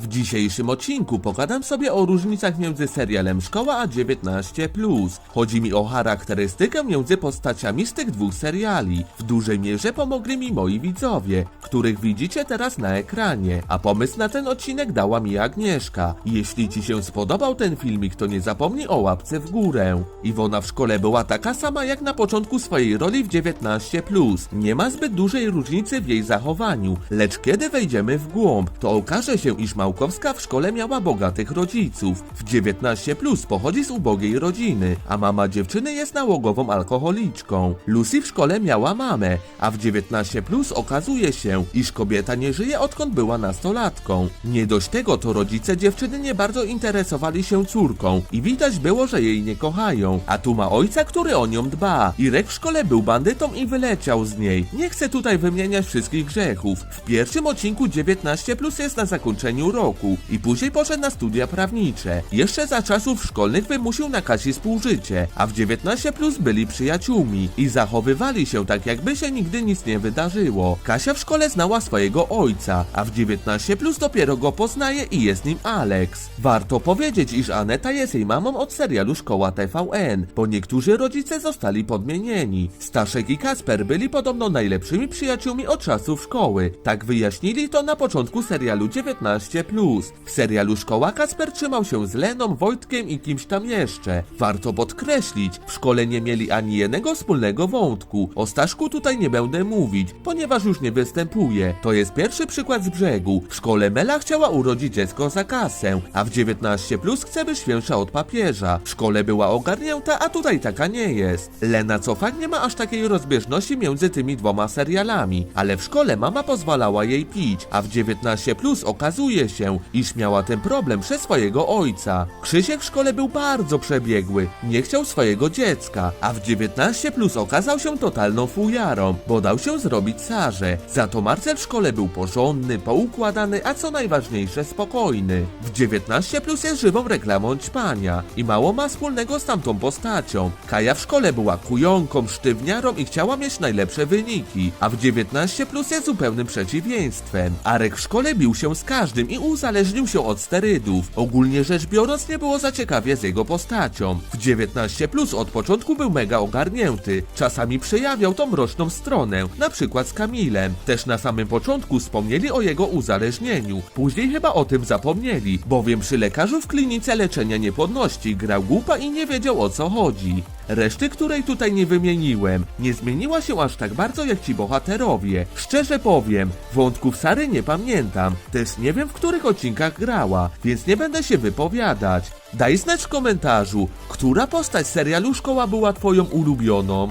W dzisiejszym odcinku pogadam sobie o różnicach między serialem Szkoła a 19. Chodzi mi o charakterystykę między postaciami z tych dwóch seriali. W dużej mierze pomogli mi moi widzowie, których widzicie teraz na ekranie. A pomysł na ten odcinek dała mi Agnieszka. Jeśli ci się spodobał ten filmik, to nie zapomnij o łapce w górę. Iwona w szkole była taka sama jak na początku swojej roli w 19. Nie ma zbyt dużej różnicy w jej zachowaniu, lecz kiedy wejdziemy w głąb, to okaże się, iż Małkowska w szkole miała bogatych rodziców. W 19 pochodzi z ubogiej rodziny, a mama dziewczyny jest nałogową alkoholiczką. Lucy w szkole miała mamę, a w 19 okazuje się, iż kobieta nie żyje odkąd była nastolatką. Nie dość tego, to rodzice dziewczyny nie bardzo interesowali się córką i widać było, że jej nie kochają, a tu ma ojca, który o nią dba. Irek w szkole był bandytą i wyleciał z niej. Nie chcę tutaj wymieniać wszystkich grzechów. W pierwszym odcinku 19 plus jest na zakończeniu roku i później poszedł na studia prawnicze. Jeszcze za czasów szkolnych wymusił na Kasi współżycie, a w 19 plus byli przyjaciółmi i zachowywali się tak jakby się nigdy nic nie wydarzyło. Kasia w szkole znała swojego ojca, a w 19 plus dopiero go poznaje i jest nim Alex. Warto powiedzieć, iż Aneta jest jej mamą od serialu Szkoła TVN, bo niektórzy rodzice zostali podmienieni. Staszek i Kasper byli podobno najlepszymi przyjaciółmi od czasów szkoły. Tak wyjaśnili to na początku serialu 19. W serialu Szkoła Kasper trzymał się z Leną, Wojtkiem i kimś tam jeszcze. Warto podkreślić, w szkole nie mieli ani jednego wspólnego wątku. O Staszku tutaj nie będę mówić, ponieważ już nie występuje. To jest pierwszy przykład z brzegu. W szkole Mela chciała urodzić dziecko za kasę, a w 19 chce być świętsza od papieża. W szkole była ogarnięta, a tutaj taka nie jest. Lena co fakt nie ma aż takiej rozbieżności między tymi dwoma serialami, ale w szkole mama pozwalała jej pić, a w 19 okazuje się, iż miała ten problem przez swojego ojca. Krzysiek w szkole był bardzo przebiegły, nie chciał swojego dziecka, a w 19 okazał się totalną fujarą, bo dał się zrobić Sarze. Za to Marcel w szkole był porządny, poukładany, a co najważniejsze spokojny. W 19 jest żywą reklamą ćpania i mało ma wspólnego z tamtą postacią. Kaja w szkole była kujonką, sztywniarą i chciała mieć najlepsze wyniki, a w 19 jest zupełnym przeciwieństwem. Arek w szkole bił się z każdym i uzależnił się od sterydów. Ogólnie rzecz biorąc nie było za ciekawie z jego postacią. W 19 od początku był mega ogarnięty, czasami przejawiał tą mroczną stronę, na przykład z Kamilem. Też na samym początku wspomnieli o jego uzależnieniu, później chyba o tym zapomnieli, bowiem przy lekarzu w klinice leczenia niepłodności grał głupa i nie wiedział o co chodzi. Reszty, której tutaj nie wymieniłem, nie zmieniła się aż tak bardzo jak ci bohaterowie. Szczerze powiem, wątków Sary nie pamiętam, też nie wiem w których odcinkach grała, więc nie będę się wypowiadać. Daj znać w komentarzu, która postać serialu Szkoła była twoją ulubioną.